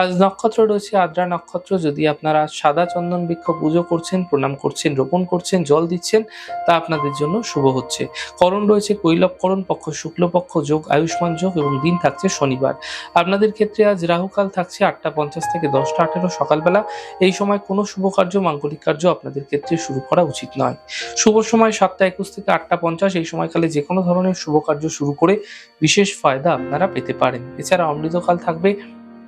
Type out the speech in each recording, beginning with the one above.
আজ নক্ষত্র রয়েছে, আদ্রা নক্ষত্র। যদি আপনারা সাদা চন্দন বৃক্ষ পুজো করছেন, প্রণাম করছেন, রোপণ করছেন, জল দিচ্ছেন, তা আপনাদের জন্য শুভ হচ্ছে। করণ রয়েছে কৈলবকরণ পক্ষ শুক্লপক্ষ যোগ, আয়ুষ্মান যোগ এবং দিন থাকছে শনিবার। আপনাদের ক্ষেত্রে আজ রাহুকাল থাকছে আটটা পঞ্চাশ থেকে দশটা আঠেরো সকালবেলা। এই সময় কোনো শুভ কার্য, মাঙ্গলিক কার্য আপনাদের ক্ষেত্রে শুরু করা উচিত নয়। শুভ সময় সাতটা একুশ থেকে আটটা পঞ্চাশ। এই সময়কালে যে কোনো ধরনের শুভ কার্য শুরু করে বিশেষ ফায়দা আপনারা পেতে পারেন। এছাড়া অমৃতকাল থাকবে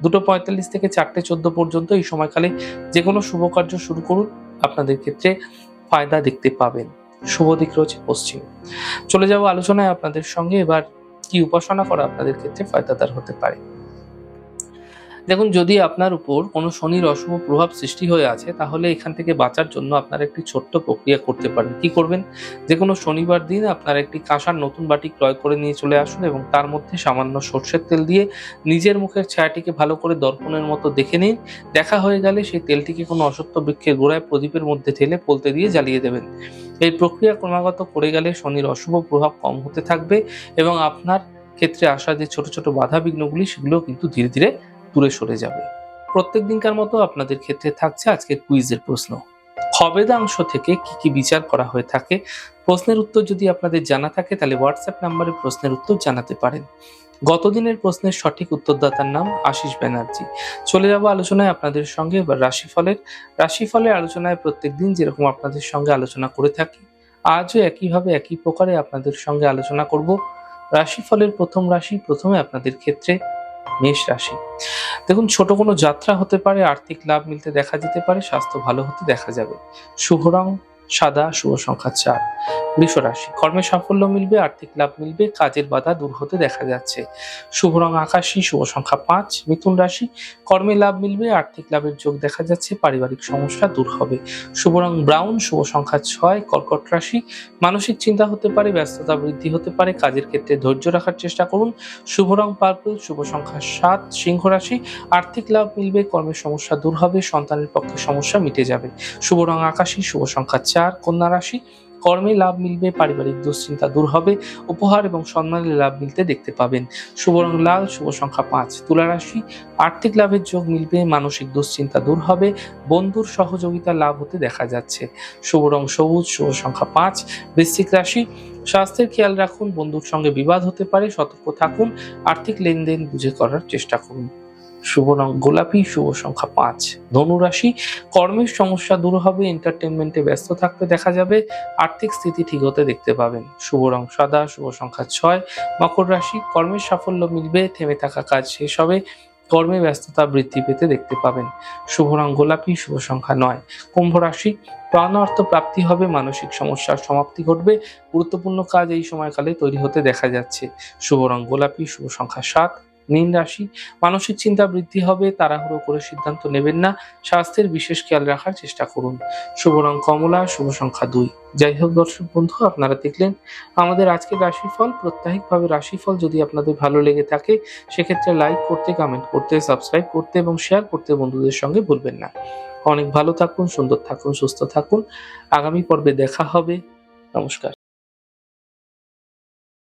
দুটো পঁয়তাল্লিশ থেকে চারটে চোদ্দ পর্যন্ত এই সময়কালে যে কোনো শুভ কার্য শুরু করুন, আপনাদের ক্ষেত্রে ফায়দা দেখতে পাবেন। শুভ দিক রয়েছে পশ্চিম। চলে যাব আলোচনায় আপনাদের সঙ্গে, এবার কি উপাসনা করা আপনাদের ক্ষেত্রে ফায়দাদার হতে পারে। দেখুন, যদি আপনার উপর কোনো শনির অশুভ প্রভাব সৃষ্টি হয়ে আছে, তাহলে এখান থেকে বাঁচার জন্য আপনারা একটি ছোট্ট প্রক্রিয়া করতে পারেন। কি করবেন? যে কোনো শনিবার দিন আপনারা একটি কাঁসার নতুন বাটি ক্রয় করে নিয়ে চলে আসুন এবং তার মধ্যে সামান্য সর্ষের তেল দিয়ে নিজের মুখের ছায়াটিকে ভালো করে দর্পণের মতো দেখে নিন। দেখা হয়ে গেলে সেই তেলটিকে কোনো অসত্য বৃক্ষের গোড়ায় প্রদীপের মধ্যে ঠেলে পলতে দিয়ে জ্বালিয়ে দেবেন। এই প্রক্রিয়া ক্রমাগত করে গেলে শনির অশুভ প্রভাব কম হতে থাকবে এবং আপনার ক্ষেত্রে আসা যে ছোট ছোট বাধা বিঘ্নগুলি সেগুলো কিন্তু ধীরে ধীরে দূরে সরে যাবে। প্রত্যেক দিনকার মতো আপনাদের ক্ষেত্রে থাকছে আজকের কুইজের প্রশ্ন। খবেদাংশ থেকে কি কি বিচার করা হয়ে থাকে? প্রশ্নের উত্তর যদি আপনাদের জানা থাকে, তাহলে হোয়াটসঅ্যাপ নাম্বারে প্রশ্নের উত্তর জানাতে পারেন। গতদিনের প্রশ্নের সঠিক উত্তরদাতার নাম আশিস ব্যানার্জি। চলে যাব আলোচনায় আপনাদের সঙ্গে, এবার রাশিফলের। রাশিফলের আলোচনায় প্রত্যেক দিন যেরকম আপনাদের সঙ্গে আলোচনা করে থাকি, আজও একইভাবে একই প্রকারে আপনাদের সঙ্গে আলোচনা করব। রাশিফলের প্রথম রাশি প্রথমে আপনাদের ক্ষেত্রে মেষ রাশি। দেখুন, ছোট কোনো যাত্রা হতে পারে, আর্থিক লাভ মিলতে দেখা যেতে পারে, স্বাস্থ্য ভালো হতে দেখা যাবে। শুভ রং সাদা, শুভ সংখ্যা চার। বৃষ রাশি কর্মে সাফল্য মিলবে, আর্থিক লাভ মিলবে, কাজের বাধা দূর হতে দেখা যাচ্ছে। শুভ রং আকাশী, শুভ সংখ্যা পাঁচ। মিথুন রাশি, কর্মে লাভ মিলবে, আর্থিক লাভের যোগ দেখা যাচ্ছে, পারিবারিক সমস্যা দূর হবে। শুভ রং ব্রাউন, শুভ সংখ্যা ছয়। কর্কট রাশি, মানসিক চিন্তা হতে পারে, ব্যস্ততা বৃদ্ধি হতে পারে, কাজের ক্ষেত্রে ধৈর্য রাখার চেষ্টা করুন। শুভ রং পার্পল, শুভ সংখ্যা সাত। সিংহ রাশি, আর্থিক লাভ মিলবে, কর্মের সমস্যা দূর হবে, সন্তানের পক্ষে সমস্যা মিটে যাবে। শুভ রং আকাশী, শুভ সংখ্যা চার। কন্যা রাশি, কর্মে লাভ মিলবে, পারিবারিক দুশ্চিন্তা দূর হবে, উপহার এবং সম্মানের লাভ মিলতে দেখতে পাবেন। শুভ রং লাল, শুভ সংখ্যা পাঁচ। তুলা রাশি, আর্থিক লাভের যোগ মিলবে, মানসিক দুশ্চিন্তা দূর হবে, বন্ধুর সহযোগিতা লাভ হতে দেখা যাচ্ছে। শুভ রং সবুজ, শুভ সংখ্যা পাঁচ। বৃশ্চিক রাশি, স্বাস্থ্যের খেয়াল রাখুন, বন্ধুর সঙ্গে বিবাদ হতে পারে, সতর্ক থাকুন, আর্থিক লেনদেন বুঝে করার চেষ্টা করুন। শুভ রং গোলাপি, শুভ সংখ্যা পাঁচ। ধনুরাশি কর্মের সমস্যা দূর হবে এন্টারটেনমেন্টে ব্যস্ত থাকতে দেখা যাবে, আর্থিক স্থিতি ঠিক হতে দেখতে পাবেন। শুভ রং সাদা, শুভ সংখ্যা ছয়। মকর রাশি, কর্মের সাফল্য মিলবে, থেমে থাকা কাজ শেষ হবে, কর্মে ব্যস্ততা বৃদ্ধি পেতে দেখতে পাবেন। শুভ রং গোলাপি, শুভ সংখ্যা নয়। কুম্ভ রাশি প্রাণ অর্থ প্রাপ্তি হবে, মানসিক সমস্যার সমাপ্তি ঘটবে, গুরুত্বপূর্ণ কাজ এই সময়কালে তৈরি হতে দেখা যাচ্ছে। শুভ রং গোলাপি, শুভ সংখ্যা সাত। মীন রাশি। মানসিক চিন্তা বৃদ্ধি হবে, তাড়াহুড়ো করে সিদ্ধান্ত নেবেন না। স্বাস্থ্যের বিশেষ খেয়াল রাখার চেষ্টা করুন। শুভ রং কমলা, শুভ সংখ্যা দুই। যাই হোক দর্শক বন্ধু, আপনারা দেখলেন আমাদের আজকের রাশিফল। প্রত্যাহিকভাবে রাশিফল যদি আপনাদের ভালো লেগে থাকে, সেক্ষেত্রে লাইক করতে কমেন্ট করতে সাবস্ক্রাইব করতে এবং শেয়ার করতে বন্ধুদের সঙ্গে ভুলবেন না। অনেক ভালো থাকুন, সুন্দর থাকুন, সুস্থ থাকুন। আগামী পর্বে দেখা হবে। নমস্কার।